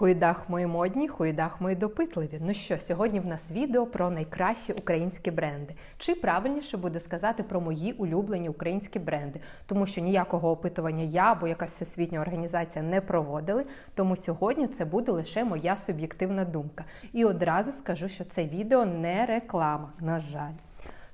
Хуїдах мої модні, хуїдах мої допитливі. Ну що, сьогодні в нас відео про найкращі українські бренди. Чи правильніше буде сказати про мої улюблені українські бренди, тому що ніякого опитування я або якась всесвітня організація не проводили. Тому сьогодні це буде лише моя суб'єктивна думка. І одразу скажу, що це відео не реклама, на жаль.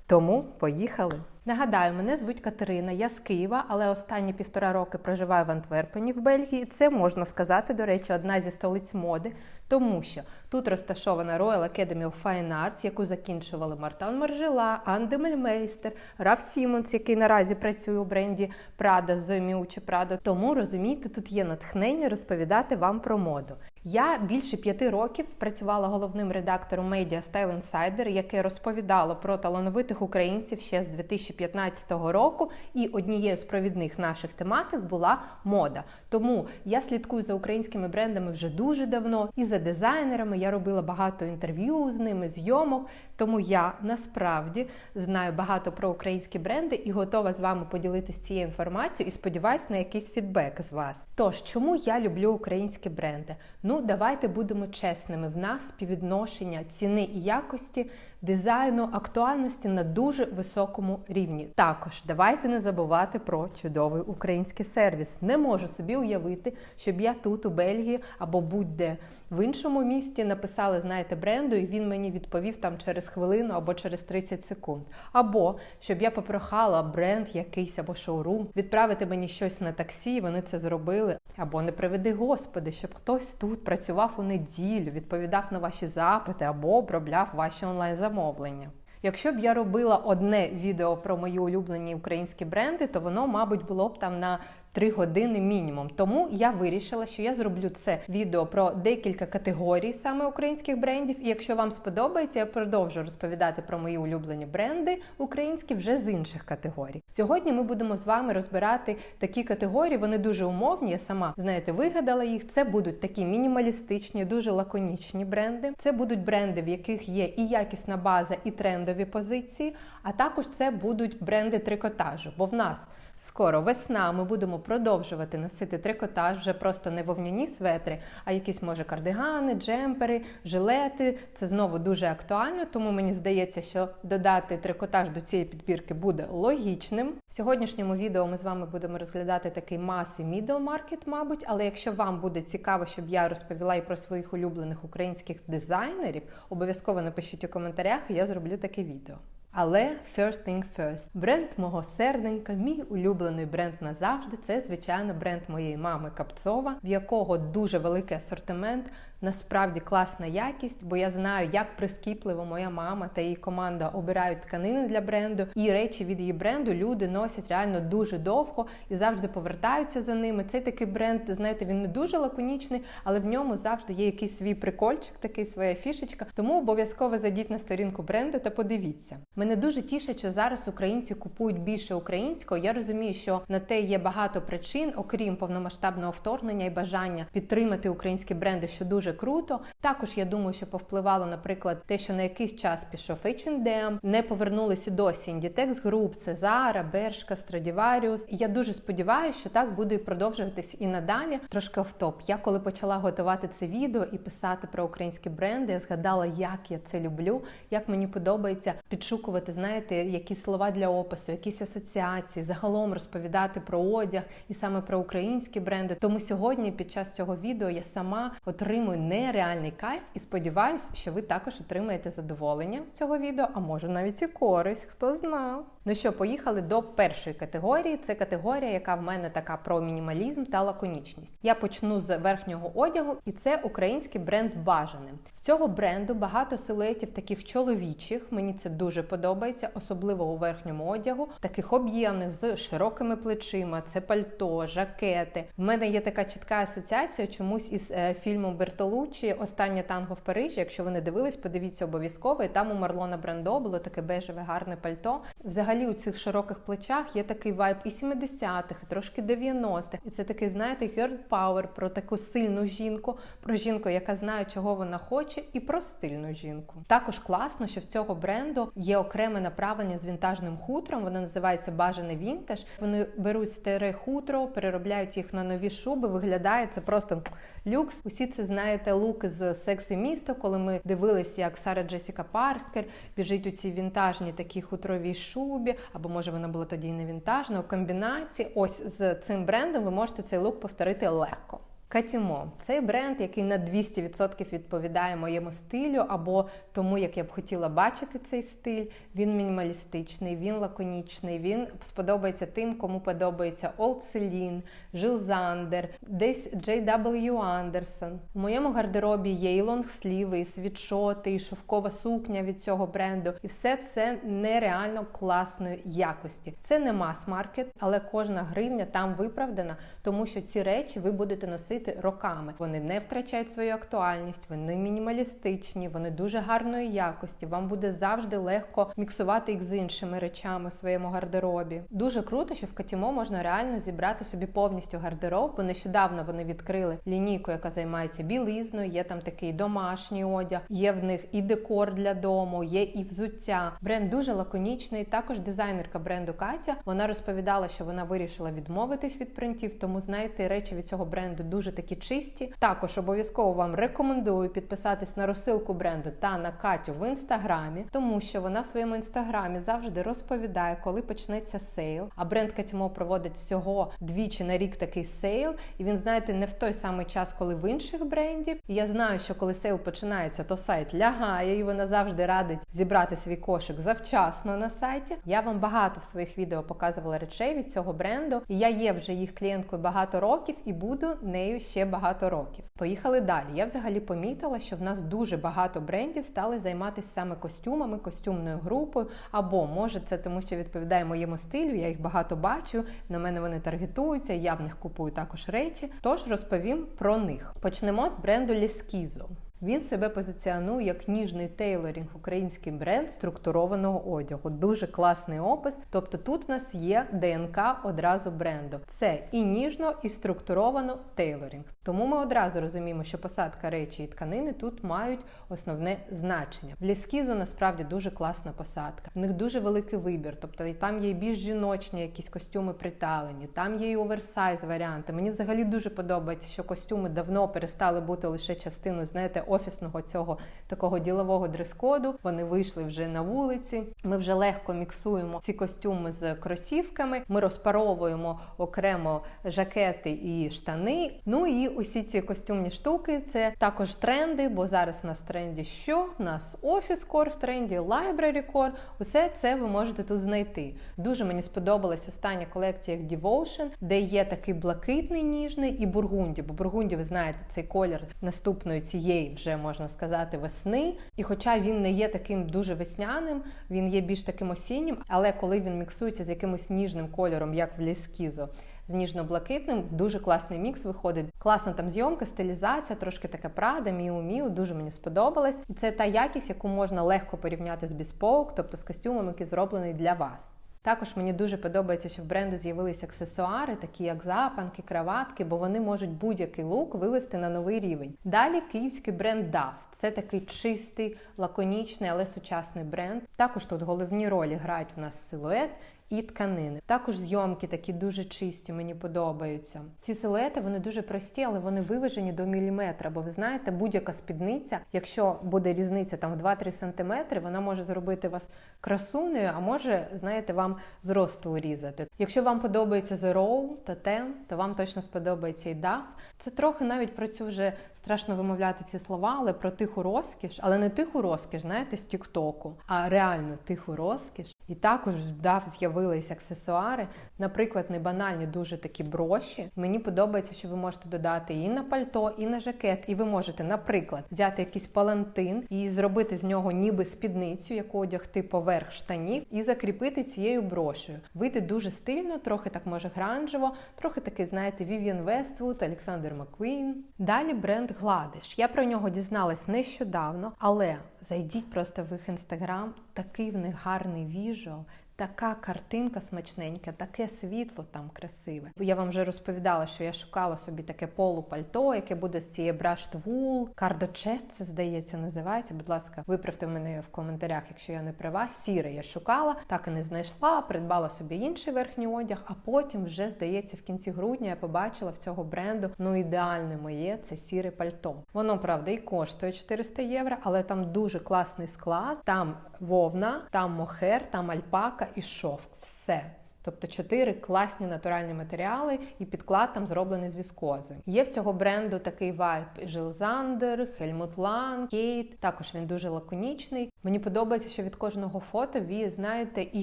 Тому поїхали. Нагадаю, мене звуть Катерина, я з Києва, але останні півтора роки проживаю в Антверпені в Бельгії. Це можна сказати, до речі, одна зі столиць моди, тому що тут розташована Royal Academy of Fine Arts, яку закінчували Мартан Маржела, Анде Мельмейстер, Раф Сімонс, який наразі працює у бренді Prada з Miucci Prada. Тому розумієте, тут є натхнення розповідати вам про моду. Я більше п'яти років працювала головним редактором медіа Style Insider, яке розповідало про талановитих українців ще з 2015 року. І однією з провідних наших тематик була мода. Тому я слідкую за українськими брендами вже дуже давно. І за дизайнерами я робила багато інтерв'ю з ними, зйомок. Тому я насправді знаю багато про українські бренди і готова з вами поділитися цією інформацією. І сподіваюся на якийсь фідбек з вас. Тож, чому я люблю українські бренди? Ну, давайте будемо чесними. В нас співвідношення ціни і якості, дизайну, актуальності на дуже високому рівні. Також давайте не забувати про чудовий український сервіс. Не можу собі уявити, щоб я тут, у Бельгії або будь-де в іншому місті написали, знаєте, бренду, і він мені відповів там через хвилину або через 30 секунд. Або щоб я попрохала бренд якийсь або шоурум відправити мені щось на таксі, і вони це зробили. Або не приведи Господи, щоб хтось тут працював у неділю, відповідав на ваші запити або обробляв ваші онлайн-замовлення. Якщо б я робила одне відео про мої улюблені українські бренди, то воно, мабуть, було б там на 3 години мінімум. Тому я вирішила, що я зроблю це відео про декілька категорій саме українських брендів. І якщо вам сподобається, я продовжу розповідати про мої улюблені бренди українські вже з інших категорій. Сьогодні ми будемо з вами розбирати такі категорії. Вони дуже умовні. Я сама знаєте, вигадала їх. Це будуть такі мінімалістичні, дуже лаконічні бренди. Це будуть бренди, в яких є і якісна база, і трендові позиції. А також це будуть бренди трикотажу, бо в нас. Скоро весна, ми будемо продовжувати носити трикотаж, вже просто не вовняні светри, а якісь, може, кардигани, джемпери, жилети. Це знову дуже актуально, тому мені здається, що додати трикотаж до цієї підбірки буде логічним. В сьогоднішньому відео ми з вами будемо розглядати такий мас і middle market, мабуть. Але якщо вам буде цікаво, щоб я розповіла і про своїх улюблених українських дизайнерів, обов'язково напишіть у коментарях, і я зроблю таке відео. Але first thing first. Бренд мого серденька, мій улюблений бренд назавжди. Це, звичайно, бренд моєї мами Капцова, в якого дуже великий асортимент. Насправді класна якість, бо я знаю, як прискіпливо моя мама та її команда обирають тканини для бренду, і речі від її бренду люди носять реально дуже довго і завжди повертаються за ними. Цей такий бренд, знаєте, він не дуже лаконічний, але в ньому завжди є якийсь свій прикольчик, такий своя фішечка. Тому обов'язково зайдіть на сторінку бренду та подивіться. Мене дуже тішить, що зараз українці купують більше українського. Я розумію, що на те є багато причин, окрім повномасштабного вторгнення і бажання підтримати українські бренди, що дуже круто. Також я думаю, що повпливало, наприклад, те, що на якийсь час пішов H&M, не повернулися досі Inditex Group, Сезара, Бершка, Страдіваріус. І я дуже сподіваюся, що так буде і продовжуватись і надалі. Трошки офтоп. Я коли почала готувати це відео і писати про українські бренди, я згадала, як я це люблю, як мені подобається підшукувати, знаєте, якісь слова для опису, якісь асоціації, загалом розповідати про одяг і саме про українські бренди. Тому сьогодні, під час цього відео, я сама отримую нереальний кайф і сподіваюся, що ви також отримаєте задоволення з цього відео, а може навіть і користь, хто знав. Ну що, поїхали до першої категорії. Це категорія, яка в мене така про мінімалізм та лаконічність. Я почну з верхнього одягу, і це український бренд Бажане. В цього бренду багато силуетів таких чоловічих. Мені це дуже подобається, особливо у верхньому одягу, таких об'ємних з широкими плечима. Це пальто, жакети. В мене є така чітка асоціація чомусь із е, фільмом Бертолуччі Останнє танго в Парижі. Якщо ви не дивились, подивіться обов'язково. І там у Марлона Брендо було таке бежеве гарне пальто. Взагалі у цих широких плечах є такий вайб і 70-х, і трошки 90-х. І це такий, знаєте, girl power про таку сильну жінку, про жінку, яка знає, чого вона хоче, і про стильну жінку. Також класно, що в цього бренду є окреме направлення з вінтажним хутром. Воно називається бажаний вінтаж. Вони беруть старе хутро, переробляють їх на нові шуби. Виглядає це просто люкс. Усі це знаєте. Знаєте, лук з сексі місто, коли ми дивилися, як Сара Джесіка Паркер біжить у цій вінтажній такій хутровій шубі, або може вона була тоді і не вінтажна, у комбінації. Ось з цим брендом ви можете цей лук повторити легко. Катімо цей бренд, який на 200% відповідає моєму стилю, або тому, як я б хотіла бачити цей стиль. Він мінімалістичний, він лаконічний. Він сподобається тим, кому подобається Old Celine, Jill Zander, десь J.W. Anderson. У моєму гардеробі є і лонгсліви, і світшоти, і шовкова сукня від цього бренду. І все це нереально класної якості. Це не мас-маркет, але кожна гривня там виправдана, тому що ці речі ви будете носити роками. Вони не втрачають свою актуальність, вони мінімалістичні, вони дуже гарної якості. Вам буде завжди легко міксувати їх з іншими речами в своєму гардеробі. Дуже круто, що в Катімо можна реально зібрати собі повністю гардероб, бо нещодавно вони відкрили лінійку, яка займається білизною. Є там такий домашній одяг, є в них і декор для дому, є і взуття. Бренд дуже лаконічний. Також дизайнерка бренду Катя вона розповідала, що вона вирішила відмовитись від принтів, тому знаєте, речі від цього бренду дуже такі чисті. Також обов'язково вам рекомендую підписатись на розсилку бренду та на Катю в інстаграмі, тому що вона в своєму інстаграмі завжди розповідає, коли почнеться сейл. А бренд Катімо проводить всього двічі на рік такий сейл, і він, знаєте, не в той самий час, коли в інших брендів. І я знаю, що коли сейл починається, то сайт лягає, і вона завжди радить зібрати свій кошик завчасно на сайті. Я вам багато в своїх відео показувала речей від цього бренду, і я є вже їх клієнткою багато років і буду нею ще багато років. Поїхали далі. Я взагалі помітила, що в нас дуже багато брендів стали займатися саме костюмами, костюмною групою. Або може це тому, що відповідає моєму стилю. Я їх багато бачу. На мене вони таргетуються. Я в них купую також речі. Тож розповім про них. Почнемо з бренду Лескізо. Він себе позиціонує як ніжний тейлорінг, український бренд структурованого одягу. Дуже класний опис. Тобто тут у нас є ДНК одразу бренду. Це і ніжно, і структуровано тейлорінг. Тому ми одразу розуміємо, що посадка речі і тканини тут мають основне значення. В ліскізу насправді дуже класна посадка. В них дуже великий вибір. Тобто там є і більш жіночні якісь костюми приталені, там є і оверсайз варіанти. Мені взагалі дуже подобається, що костюми давно перестали бути лише частиною, знаєте, офісного цього такого ділового дрес-коду. Вони вийшли вже на вулиці. Ми вже легко міксуємо ці костюми з кросівками. Ми розпаровуємо окремо жакети і штани. Ну і усі ці костюмні штуки це також тренди, бо зараз у нас в тренді що? У нас офіс кор в тренді, library core. Усе це ви можете тут знайти. Дуже мені сподобалась остання колекція Devotion, де є такий блакитний ніжний і бургунді. Бо бургунді, ви знаєте, цей колір наступної цієї вже можна сказати весни. І хоча він не є таким дуже весняним, він є більш таким осіннім, але коли він міксується з якимось ніжним кольором, як в ліскізо, з ніжно-блакитним, дуже класний мікс виходить. Класна там зйомка, стилізація, трошки таке прада, міу-міу, дуже мені сподобалось. І це та якість, яку можна легко порівняти з Bespoke, тобто з костюмом, який зроблений для вас. Також мені дуже подобається, що в бренду з'явилися аксесуари, такі як запанки, краватки, бо вони можуть будь-який лук вивести на новий рівень. Далі київський бренд DAF. Це такий чистий, лаконічний, але сучасний бренд. Також тут головні ролі грають в нас силует. І тканини. Також зйомки такі дуже чисті, мені подобаються. Ці силуети вони дуже прості, але вони виважені до міліметра. Бо ви знаєте, будь-яка спідниця, якщо буде різниця там в 2-3 см, вона може зробити вас красунею, а може, знаєте, вам зросту урізати. Якщо вам подобається The Row, Totem, то вам точно сподобається і DAF. Це трохи навіть про цю вже страшно вимовляти ці слова, але про тиху розкіш, але не тиху розкіш, знаєте, з Тіктоку, а реально тиху розкіш. І також дав з'явились аксесуари, наприклад, не банальні, дуже такі броші. Мені подобається, що ви можете додати і на пальто, і на жакет, і ви можете, наприклад, взяти якийсь палантин і зробити з нього ніби спідницю, яку одягти поверх штанів, і закріпити цією брошею. Вийде дуже стильно, трохи так може гранжево, трохи такий, знаєте, Vivienne Westwood, Олександр Маккуін. Далі бренд Гладиш. Я про нього дізналась нещодавно, але зайдіть просто в їх інстаграм, такий в них гарний віжуал, Така картинка смачненька, таке світло там красиве. Я вам вже розповідала, що я шукала собі таке полупальто, яке буде з цієї. Cardo Chest, це здається, називається. Будь ласка, виправте мене в коментарях, якщо я не права. Сіре я шукала, так і не знайшла. Придбала собі інший верхній одяг, а потім вже здається в кінці грудня я побачила в цього бренду ну ідеальне моє це сіре пальто. Воно правда і коштує 400 євро, але там дуже класний склад. Там вовна, там мохер, там альпака і шовк. Все. Тобто чотири класні натуральні матеріали, і підклад там зроблений з віскози. Є в цього бренду такий вайб Жилзандер, Хельмут Лан, Кейт. Також він дуже лаконічний. Мені подобається, що від кожного фото ви знаєте і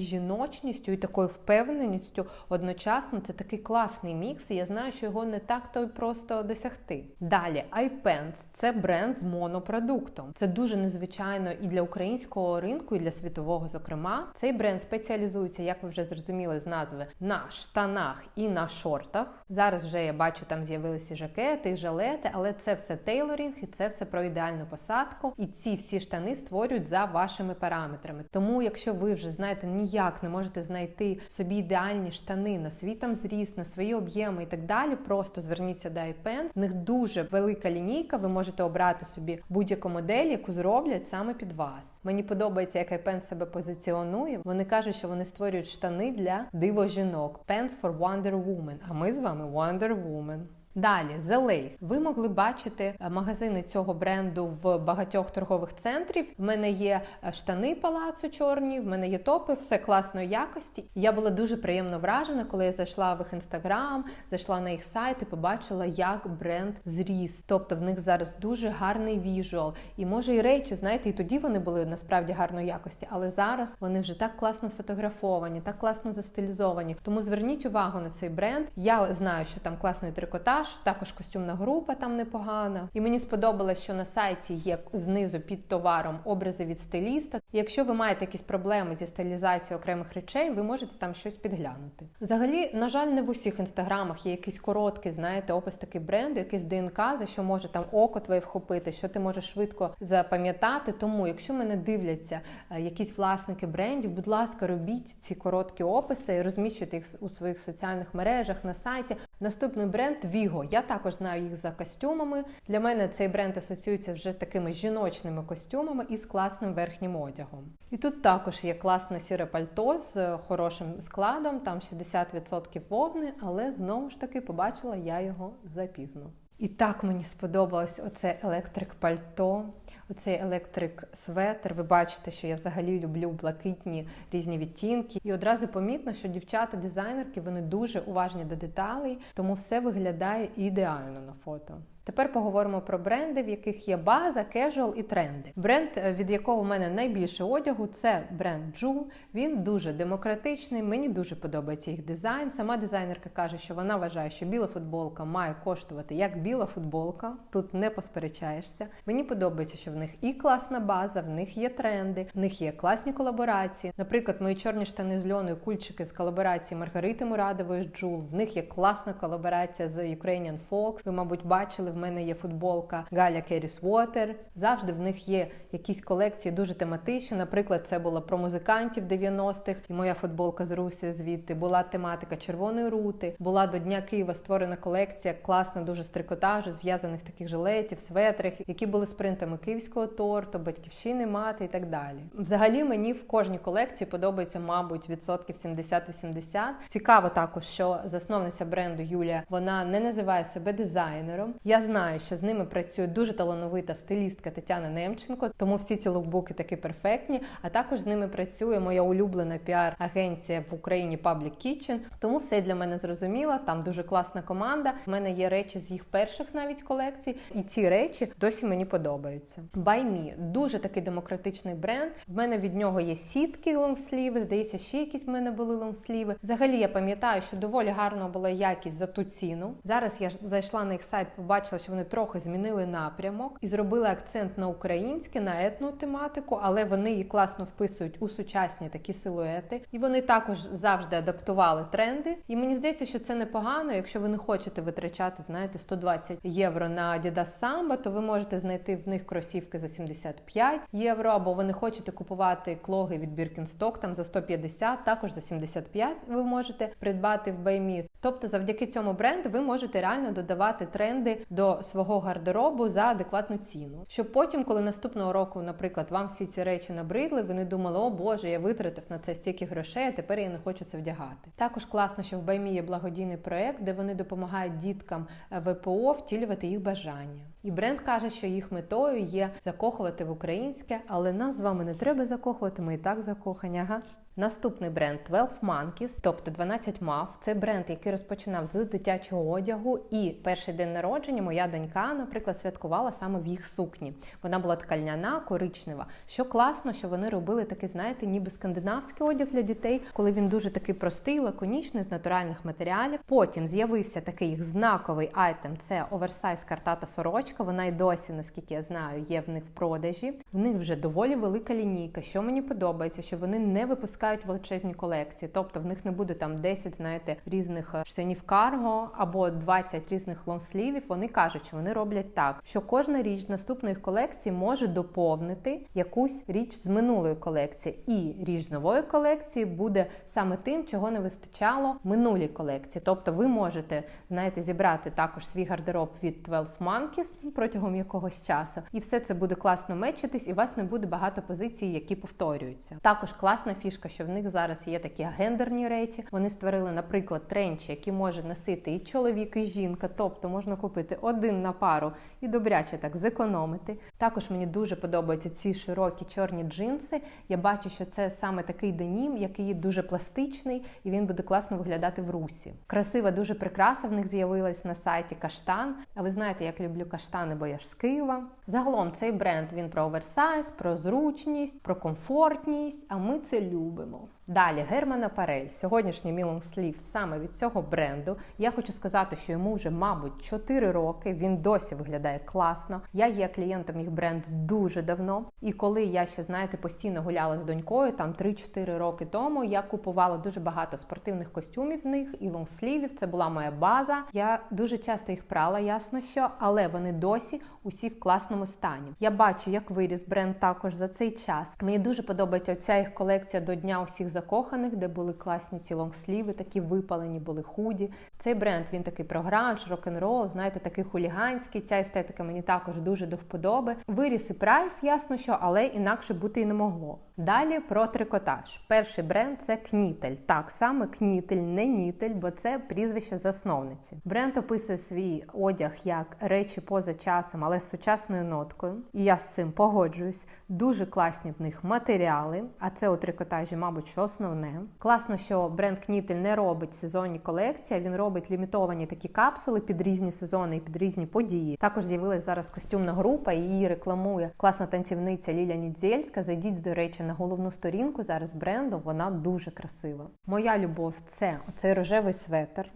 жіночністю, і такою впевненістю одночасно це такий класний мікс. І я знаю, що його не так то й просто досягти. Далі iPens – це бренд з монопродуктом. Це дуже незвичайно і для українського ринку, і для світового. Зокрема, цей бренд спеціалізується, як ви вже зрозуміли з назви, на штанах і на шортах. Зараз вже я бачу, там з'явилися жакети, і жилети, але це все тейлорінг і це все про ідеальну посадку. І ці всі штани створюють за вашими параметрами. Тому, якщо ви вже знаєте, ніяк не можете знайти собі ідеальні штани на свій там зріст, на свої об'єми і так далі, просто зверніться до iPens. В них дуже велика лінійка. Ви можете обрати собі будь-яку модель, яку зроблять саме під вас. Мені подобається, як iPens себе позиціонує. Вони кажуть, що вони створюють штани для диво жінок. Pants for Wonder Woman. А ми з вами Wonder Woman. Далі The Lace. Ви могли бачити е, магазини цього бренду в багатьох торгових центрів. В мене є е, штани палацу чорні, в мене є топи, все класної якості. Я була дуже приємно вражена, коли я зайшла в їх інстаграм, зайшла на їх сайт і побачила, як бренд зріс. Тобто в них зараз дуже гарний віжуал. І може і речі, знаєте, і тоді вони були насправді гарної якості, але зараз вони вже так класно сфотографовані, так класно застилізовані. Тому зверніть увагу на цей бренд. Я знаю, що там класний трикотаж також костюмна група там непогана. І мені сподобалось, що на сайті є знизу під товаром образи від стиліста. Якщо ви маєте якісь проблеми зі стилізацією окремих речей, ви можете там щось підглянути. Взагалі, на жаль, не в усіх інстаграмах є якийсь короткий, знаєте, опис такий бренду, якийсь ДНК, за що може там око твоє вхопити, що ти можеш швидко запам'ятати. Тому, якщо мене дивляться е, якісь власники брендів, будь ласка, робіть ці короткі описи і розміщуйте їх у своїх соціальних мережах на сайті. Наступний бренд Vigo. Я також знаю їх за костюмами. Для мене цей бренд асоціюється вже з такими жіночними костюмами і з класним верхнім одягом. І тут також є класне сіре пальто з хорошим складом, там 60% вовни, але знову ж таки побачила я його запізно. І так мені сподобалось оце електрик пальто. Оцей електрик светр. Ви бачите, що я взагалі люблю блакитні різні відтінки. І одразу помітно, що дівчата-дизайнерки вони дуже уважні до деталей, тому все виглядає ідеально на фото. Тепер поговоримо про бренди, в яких є база, кежуал і тренди. Бренд, е, від якого в мене найбільше одягу, це бренд Джу. Він дуже демократичний. Мені дуже подобається їх дизайн. Сама дизайнерка каже, що вона вважає, що біла футболка має коштувати як біла футболка. Тут не посперечаєшся. Мені подобається, що в них і класна база, в них є тренди, в них є класні колаборації. Наприклад, мої чорні штани з льоною кульчики з колаборації Маргарити Мурадової з Джул. В них є класна колаборація з Ukrainian Folks. Ви, мабуть, бачили в мене є футболка Галя Керіс Water. Завжди в них є якісь колекції дуже тематичні. Наприклад, це було про музикантів 90-х, і моя футболка з Русі звідти була тематика червоної рути. Була до Дня Києва створена колекція класна, дуже з трикотажу, зв'язаних таких жилетів, светрів, які були з принтами київського торту, батьківщини мати і так далі. Взагалі мені в кожній колекції подобається, мабуть, відсотків 70-80. Цікаво також, що засновниця бренду Юлія вона не називає себе дизайнером. Я знаю, що з ними працює дуже талановита стилістка Тетяна Немченко, тому всі ці лукбуки такі перфектні. А також з ними працює моя улюблена піар-агенція в Україні Public Kitchen. Тому все для мене зрозуміло. Там дуже класна команда. У мене є речі з їх перших навіть колекцій, і ці речі досі мені подобаються. Me – дуже такий демократичний бренд. В мене від нього є сітки лонгсліви. Здається, ще якісь в мене були лонгсліви. Взагалі я пам'ятаю, що доволі гарна була якість за ту ціну. Зараз я зайшла на їх сайт, побачила побачила, що вони трохи змінили напрямок і зробили акцент на українське, на етну тематику, але вони її класно вписують у сучасні такі силуети. І вони також завжди адаптували тренди. І мені здається, що це непогано. Якщо ви не хочете витрачати, знаєте, 120 євро на Adidas Samba, то ви можете знайти в них кросівки за 75 євро, або ви не хочете купувати клоги від Birkenstock там за 150, також за 75 ви можете придбати в Баймі. Тобто, завдяки цьому бренду ви можете реально додавати тренди до свого гардеробу за адекватну ціну. Щоб потім, коли наступного року, наприклад, вам всі ці речі набридли, ви не думали, о Боже, я витратив на це стільки грошей, а тепер я не хочу це вдягати. Також класно, що в Баймі є благодійний проект, де вони допомагають діткам е, ВПО втілювати їх бажання. І бренд каже, що їх метою є закохувати в українське, але нас з вами не треба закохувати. Ми і так закохані. Ага. Наступний бренд 12 Monkeys, тобто 12 мав. Це бренд, який розпочинав з дитячого одягу. І перший день народження моя донька, наприклад, святкувала саме в їх сукні. Вона була ткальняна, коричнева. Що класно, що вони робили такий, знаєте, ніби скандинавський одяг для дітей, коли він дуже такий простий, лаконічний з натуральних матеріалів. Потім з'явився такий їх знаковий айтем. Це оверсайз картата сорочка. Вона й досі, наскільки я знаю, є в них в продажі. В них вже доволі велика лінійка. Що мені подобається, що вони не випускають величезні колекції, тобто в них не буде там 10, знаєте, різних е, штанів карго або 20 різних лонслівів. Вони кажуть, що вони роблять так, що кожна річ з наступної колекції може доповнити якусь річ з минулої колекції, і річ з нової колекції буде саме тим, чого не вистачало минулій колекції. Тобто, ви можете знаєте, зібрати також свій гардероб від 12 Monkeys протягом якогось часу, і все це буде класно мечитись, і у вас не буде багато позицій, які повторюються. Також класна фішка, що в них зараз є такі гендерні речі. Вони створили, наприклад, тренчі, які може носити і чоловік, і жінка. Тобто можна купити один на пару і добряче так зекономити. Також мені дуже подобаються ці широкі чорні джинси. Я бачу, що це саме такий денім, який дуже пластичний, і він буде класно виглядати в русі. Красива, дуже прикраса в них з'явилась на сайті Каштан. А ви знаєте, як люблю каштани, бо я ж з Києва. Загалом цей бренд він про оверсайз, про зручність, про комфортність. А ми це любимо. Далі Германа Парель, сьогоднішній Мілон Слів саме від цього бренду. Я хочу сказати, що йому вже, мабуть, 4 роки. Він досі виглядає класно. Я є клієнтом їх бренду дуже давно. І коли я ще, знаєте, постійно гуляла з донькою, там 3-4 роки тому, я купувала дуже багато спортивних костюмів в них і лонгслівів. Це була моя база. Я дуже часто їх прала, ясно що, але вони досі усі в класному стані. Я бачу, як виріс бренд також за цей час. Мені дуже подобається оця їх колекція до дня усіх закоханих, де були класні ці лонгсліви, такі випалені, були худі. Цей бренд він такий про гранж, рок-н-рол, знаєте, такий хуліганський. Ця естетика мені також дуже до вподоби. Виріс і прайс, ясно що, але інакше бути і не могло. Далі про трикотаж. Перший бренд це Кнітель. Так саме Кнітель, не Нітель, бо це прізвище засновниці. Бренд описує свій одяг як речі поза часом, але з сучасною ноткою. І я з цим погоджуюсь. Дуже класні в них матеріали, а це у трикотажі, мабуть, що основне. Класно, що бренд Кнітель не робить сезонні колекції, він робить лімітовані такі капсули під різні сезони і під різні події. Також з'явилась зараз костюмна група, і її рекламує класна танцівниця Ліля Нідзельська. Зайдіть, до речі, на головну сторінку зараз бренду. Вона дуже красива. Моя любов це оцей рожевий светр.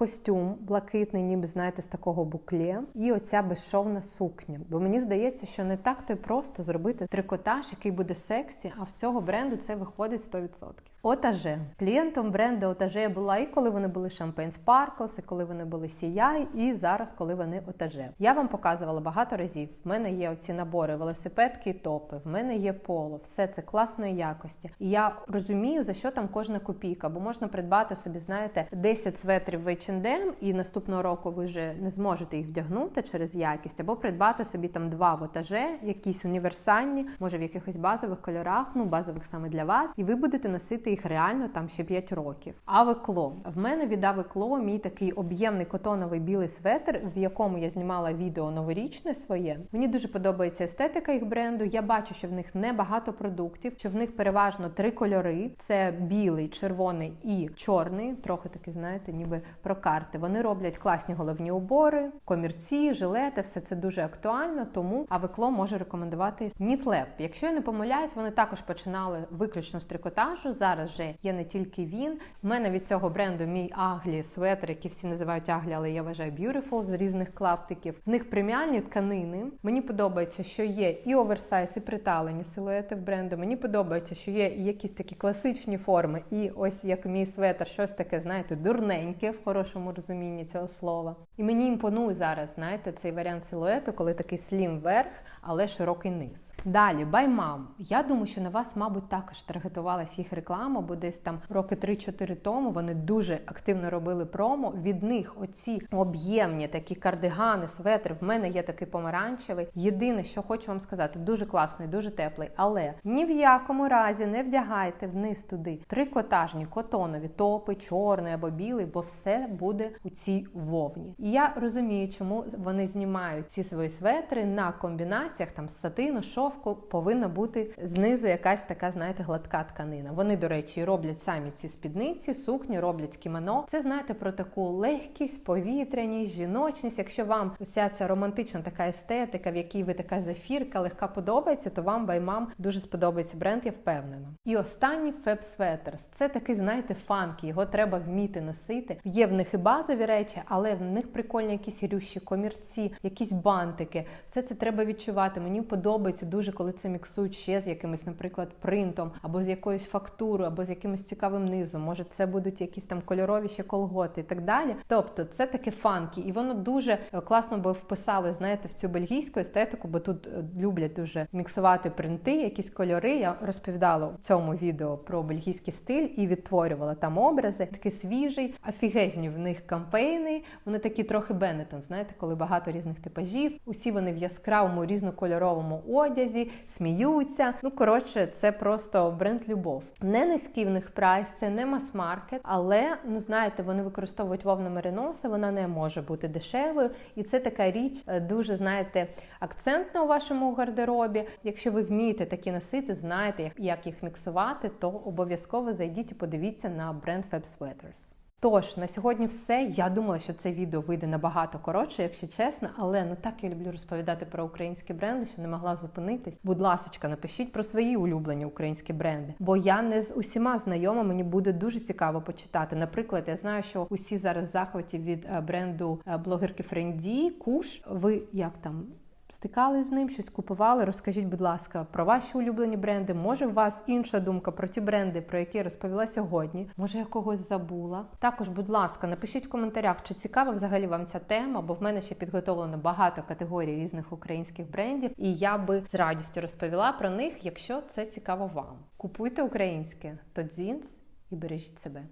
Костюм блакитний, ніби знаєте, з такого букле, і оця безшовна сукня. Бо мені здається, що не так то й просто зробити трикотаж, який буде сексі, а в цього бренду це виходить 100%. Отаже. Клієнтом бренду Отаже я була і коли вони були Champagne Sparkles, і коли вони були CI, і зараз, коли вони Отаже. Я вам показувала багато разів. В мене є оці набори, велосипедки і топи, в мене є поло, все це класної якості. І я розумію, за що там кожна копійка, бо можна придбати собі, знаєте, 10 светрів в H&M, і наступного року ви вже не зможете їх вдягнути через якість, або придбати собі там два в Отаже, якісь універсальні, може в якихось базових кольорах, ну базових саме для вас, і ви будете носити їх реально там ще 5 років. Авекло. В мене від Авекло мій такий об'ємний котоновий білий светр, в якому я знімала відео новорічне своє. Мені дуже подобається естетика їх бренду. Я бачу, що в них небагато продуктів, що в них переважно три кольори: це білий, червоний і чорний. Трохи такий, знаєте, ніби про карти. Вони роблять класні головні убори, комірці, жилети, все це дуже актуально. Тому Авекло може рекомендувати Нітлеп. Якщо я не помиляюсь, вони також починали виключно з трикотажу. Зараз вже є не тільки він. У мене від цього бренду мій аглі светр, який всі називають аглі, але я вважаю beautiful з різних клаптиків. В них преміальні тканини. Мені подобається, що є і оверсайз, і приталені силуети в бренду. Мені подобається, що є і якісь такі класичні форми, і ось як мій светр, щось таке, знаєте, дурненьке в хорошому розумінні цього слова. І мені імпонує зараз, знаєте, цей варіант силуету, коли такий слім верх, але широкий низ. Далі, баймам. Я думаю, що на вас, мабуть, також таргетувалась їх реклама, бо десь там роки 3-4 тому вони дуже активно робили промо. Від них оці об'ємні такі кардигани, светри. В мене є такий помаранчевий. Єдине, що хочу вам сказати, дуже класний, дуже теплий, але ні в якому разі не вдягайте вниз туди трикотажні котонові топи, чорний або білий, бо все буде у цій вовні. І я розумію, чому вони знімають ці свої светри на комбінаціях там сатину, шовку повинна бути знизу якась така, знаєте, гладка тканина. Вони, до речі, роблять самі ці спідниці, сукні, роблять кімоно. Це знаєте про таку легкість, повітряність, жіночність. Якщо вам уся ця романтична така естетика, в якій ви така зафірка, легка подобається, то вам баймам дуже сподобається бренд, я впевнена. І останній Sweaters. Це такий, знаєте, фанк, його треба вміти носити. Є в них і базові речі, але в них прикольні якісь рющі, комірці, якісь бантики. Все це треба відчувати. Мені подобається дуже, коли це міксують ще з якимось, наприклад, принтом, або з якоюсь фактурою, або з якимось цікавим низом. Може, це будуть якісь там кольорові ще колготи і так далі. Тобто, це таке фанкі, і воно дуже е, класно би вписали, знаєте, в цю бельгійську естетику, бо тут е, люблять дуже міксувати принти, якісь кольори. Я розповідала в цьому відео про бельгійський стиль і відтворювала там образи. Такий свіжий, офігезні в них кампейни. Вони такі трохи Бенетон, знаєте, коли багато різних типажів. Усі вони в яскравому різнокольоровому одязі, сміються. Ну коротше, це просто бренд любов. Не низький в них прайс, це не мас-маркет, але ну знаєте, вони використовують вовну мериноса, вона не може бути дешевою, і це така річ е, дуже знаєте акцентна у вашому гардеробі. Якщо ви вмієте такі носити, знаєте, як їх міксувати, то обов'язково зайдіть і подивіться на бренд Fab Sweaters. Тож на сьогодні все. Я думала, що це відео вийде набагато коротше, якщо чесно, але ну так я люблю розповідати про українські бренди, що не могла зупинитись. Будь ласочка, напишіть про свої улюблені українські бренди, бо я не з усіма знайома. Мені буде дуже цікаво почитати. Наприклад, я знаю, що усі зараз захваті від е, бренду е, блогерки Френді Куш. Ви як там? Стикали з ним, щось купували. Розкажіть, будь ласка, про ваші улюблені бренди. Може, у вас інша думка про ті бренди, про які розповіла сьогодні? Може, я когось забула? Також, будь ласка, напишіть в коментарях, чи цікава взагалі вам ця тема, бо в мене ще підготовлено багато категорій різних українських брендів, і я би з радістю розповіла про них, якщо це цікаво вам. Купуйте українське, то дзінц і бережіть себе.